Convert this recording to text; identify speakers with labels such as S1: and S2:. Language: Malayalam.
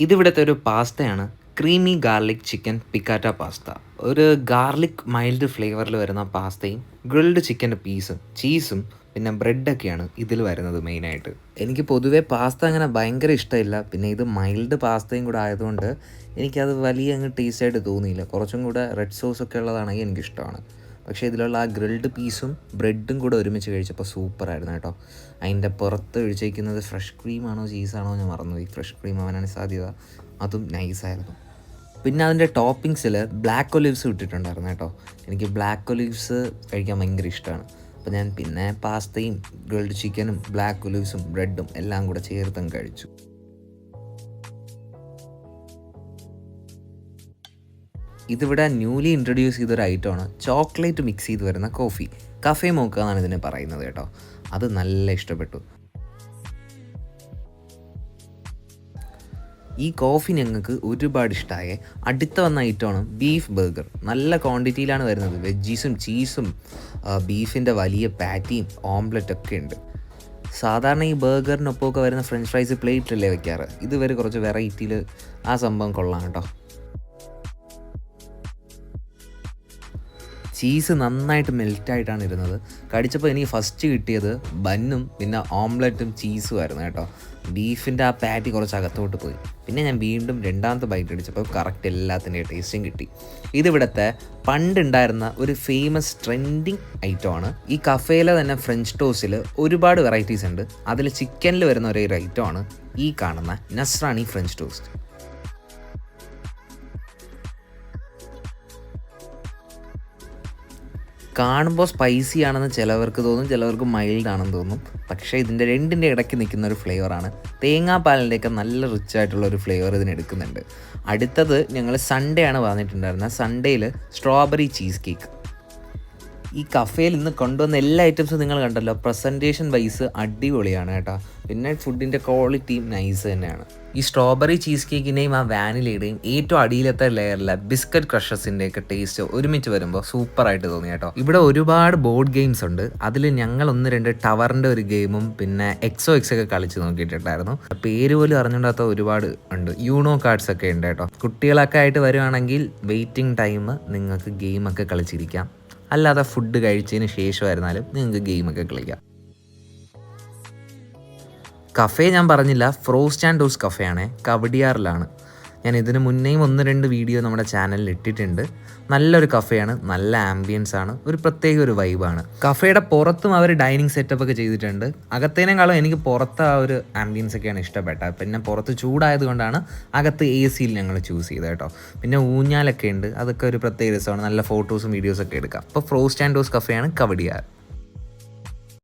S1: ഇതിവിടുത്തെ ഒരു പാസ്തയാണ് creamy garlic chicken piccata pasta. ഒരു ഗാർലിക് മൈൽഡ് ഫ്ലേവറിൽ വരുന്ന പാസ്തയും ഗ്രിൽഡ് ചിക്കന്റെ പീസും ചീസും പിന്നെ ബ്രെഡൊക്കെയാണ് ഇതിൽ വരുന്നത് മെയിനായിട്ട്. എനിക്ക് പൊതുവേ പാസ്ത അങ്ങനെ ഭയങ്കര ഇഷ്ടമില്ല. പിന്നെ ഇത് മൈൽഡ് പാസ്തയും കൂടെ ആയതുകൊണ്ട് എനിക്കത് വലിയ അങ്ങ് ടേസ്റ്റായിട്ട് തോന്നിയില്ല. കുറച്ചും കൂടെ റെഡ് സോസ് ഒക്കെ ഉള്ളതാണെങ്കിൽ എനിക്കിഷ്ടമാണ്. പക്ഷേ ഇതിലുള്ള ആ ഗ്രിൽഡ് പീസും ബ്രെഡും കൂടെ ഒരുമിച്ച് കഴിച്ചപ്പോൾ സൂപ്പറായിരുന്നു കേട്ടോ. അതിന്റെ പുറത്ത് ഒഴിച്ചേക്കുന്നത് ഫ്രഷ് ക്രീമാണോ ചീസാണോ ഞാൻ മറന്നുപോയി. ഫ്രഷ് ക്രീം ആവാനാണ് സാധ്യത. അതും നൈസായിരുന്നു. പിന്നെ അതിന്റെ ടോപ്പിങ്സിൽ ബ്ലാക്ക് ഒലിവ്സ് ഇട്ടിട്ടുണ്ടായിരുന്നു കേട്ടോ. എനിക്ക് ബ്ലാക്ക് ഒലിവ്സ് കഴിക്കാൻ ഭയങ്കര ഇഷ്ടമാണ്. അപ്പോൾ ഞാൻ പിന്നെ പാസ്തയും ഗ്രിൽഡ് ചിക്കനും ബ്ലാക്ക് ഒലിവ്സും ബ്രെഡും എല്ലാം കൂടെ ചേർത്തും കഴിച്ചു. ഇതിവിടെ ന്യൂലി ഇൻട്രൊഡ്യൂസ് ചെയ്തൊരു ഐറ്റമാണ് ചോക്ലേറ്റ് മിക്സ് ചെയ്ത് വരുന്ന കോഫി കഫേ മോക്ക എന്നാണ് ഇതിനെ പറയുന്നത് കേട്ടോ. അത് നല്ല ഇഷ്ടപ്പെട്ടു. ഈ കോഫി ഞങ്ങൾക്ക് ഒരുപാട് ഇഷ്ടമായ അടുത്ത വന്ന ഐറ്റമാണ് ബീഫ് ബർഗർ നല്ല ക്വാണ്ടിറ്റിയിലാണ് വരുന്നത്. വെജീസും ചീസും ബീഫിന്റെ വലിയ പാറ്റിയും ഓംലെറ്റ് ഒക്കെ ഉണ്ട്. സാധാരണ ഈ ബർഗറിനൊപ്പമൊക്കെ വരുന്ന ഫ്രഞ്ച് ഫ്രൈസ് പ്ലേറ്റിലല്ലേ വെക്കാറ്? ഇത് വരെ കുറച്ച് വെറൈറ്റിയിൽ ആ സംഭവം കൊള്ളാം കേട്ടോ. ചീസ് നന്നായിട്ട് മെൽറ്റായിട്ടാണ് ഇരുന്നത്. കടിച്ചപ്പോൾ എനിക്ക് ഫസ്റ്റ് കിട്ടിയത് ബന്നും പിന്നെ ഓംലെറ്റും ചീസും ആയിരുന്നു കേട്ടോ. ബീഫിന്റെ ആ പാറ്റി കുറച്ച് അകത്തോട്ട് പോയി. പിന്നെ ഞാൻ വീണ്ടും രണ്ടാമത്തെ ബൈറ്റ് അടിച്ചപ്പോൾ കറക്റ്റ് എല്ലാത്തിന്റെയും ടേസ്റ്റും കിട്ടി. ഇതിവിടുത്തെ പണ്ടുണ്ടായിരുന്ന ഒരു ഫേമസ് ട്രെൻഡിങ് ഐറ്റം ആണ്. ഈ കഫേയിലെ തന്നെ ഫ്രഞ്ച് ടോസിൽ ഒരുപാട് വെറൈറ്റീസ് ഉണ്ട്. അതിൽ ചിക്കനിൽ വരുന്ന ഒരേ ഒരു ഐറ്റമാണ് ഈ കാണുന്ന നസ്രാണി ഫ്രഞ്ച് ടോസ്റ്റ് കാണുമ്പോൾ സ്പൈസി ആണെന്ന് ചിലവർക്ക് തോന്നും ചിലവർക്ക് മൈൽഡ് ആണെന്ന് തോന്നും. പക്ഷേ ഇതിന്റെ രണ്ടിന്റെ ഇടയ്ക്ക് നിൽക്കുന്ന ഒരു ഫ്ലേവറാണ് തേങ്ങാപ്പാലിന്റെയൊക്കെ നല്ല റിച്ച് ആയിട്ടുള്ള ഒരു ഫ്ലേവർ ഇതിന് എടുക്കുന്നുണ്ട്. അടുത്തത് ഞങ്ങൾ സൺഡേ ആണ് പറഞ്ഞിട്ടുണ്ടായിരുന്നത് സൺഡേയിൽ സ്ട്രോബെറി ചീസ് കേക്ക് ഈ കഫേയിൽ ഇന്ന് കൊണ്ടുവന്ന എല്ലാ ഐറ്റംസും നിങ്ങൾ കണ്ടല്ലോ. പ്രസന്റേഷൻ വൈസ് അടിപൊളിയാണ് കേട്ടോ. പിന്നെ ഫുഡിന്റെ ക്വാളിറ്റിയും നൈസ് തന്നെയാണ്. ഈ സ്ട്രോബെറി ചീസ് കേക്കിന്റെയും ആ വാനിലയുടെയും ഏറ്റവും അടിയിലത്തെ ലെയറിലെ ബിസ്ക്കറ്റ് ക്രഷസിന്റെ ഒക്കെ ടേസ്റ്റ് ഒരുമിച്ച് വരുമ്പോൾ സൂപ്പറായിട്ട് തോന്നി കേട്ടോ. ഇവിടെ ഒരുപാട് ബോർഡ് ഗെയിംസ് ഉണ്ട്. അതിൽ ഞങ്ങൾ ഒന്ന് രണ്ട് ടവറിന്റെ ഒരു ഗെയിമും പിന്നെ എക്സോ എക്സ് ഒക്കെ കളിച്ച് നോക്കിയിട്ടുണ്ടായിരുന്നു. പേര് പോലും അറിഞ്ഞുകൊണ്ടാത്ത ഒരുപാട് ഉണ്ട്. യൂണോ കാർഡ്സ് ഒക്കെ ഉണ്ട് കേട്ടോ. കുട്ടികളൊക്കെ ആയിട്ട് വരുവാണെങ്കിൽ വെയിറ്റിംഗ് ടൈം നിങ്ങൾക്ക് ഗെയിമൊക്കെ കളിച്ചിരിക്കാം. അല്ലാതെ ഫുഡ് കഴിച്ചതിന് ശേഷമായിരുന്നാലും നിങ്ങൾക്ക് ഗെയിമൊക്കെ കളിക്കാം. കഫേ ഞാൻ പറഞ്ഞില്ല ഫ്രോസ്റ്റ് ആൻഡ് ഡോസ് കഫേ ആണ്. കവടിയാറിലാണ്. ഞാൻ ഇതിന് മുന്നേയും ഒന്ന് രണ്ട് വീഡിയോ നമ്മുടെ ചാനലിൽ ഇട്ടിട്ടുണ്ട്. നല്ലൊരു കഫേയാണ് നല്ല ആംബിയൻസ് ആണ് ഒരു പ്രത്യേക ഒരു വൈബാണ് കഫേയുടെ പുറത്തും അവർ ഡൈനിങ് സെറ്റപ്പ് ഒക്കെ ചെയ്തിട്ടുണ്ട്. അകത്തേനേക്കാളും എനിക്ക് പുറത്ത് ആ ഒരു ആംബിയൻസ് ഒക്കെയാണ് ഇഷ്ടപ്പെട്ടത്. പിന്നെ പുറത്ത് ചൂടായതുകൊണ്ടാണ് അകത്ത് എ സിയിൽ ഞങ്ങൾ ചൂസ് ചെയ്തത് കേട്ടോ. പിന്നെ ഊഞ്ഞാലൊക്കെ ഉണ്ട് അതൊക്കെ ഒരു പ്രത്യേക രസമാണ്. നല്ല ഫോട്ടോസും വീഡിയോസൊക്കെ എടുക്കാം. അപ്പോൾ ഫ്രോസ്റ്റ് ആൻഡ് ഡോസ് കഫേയാണ് കവടിയാർ.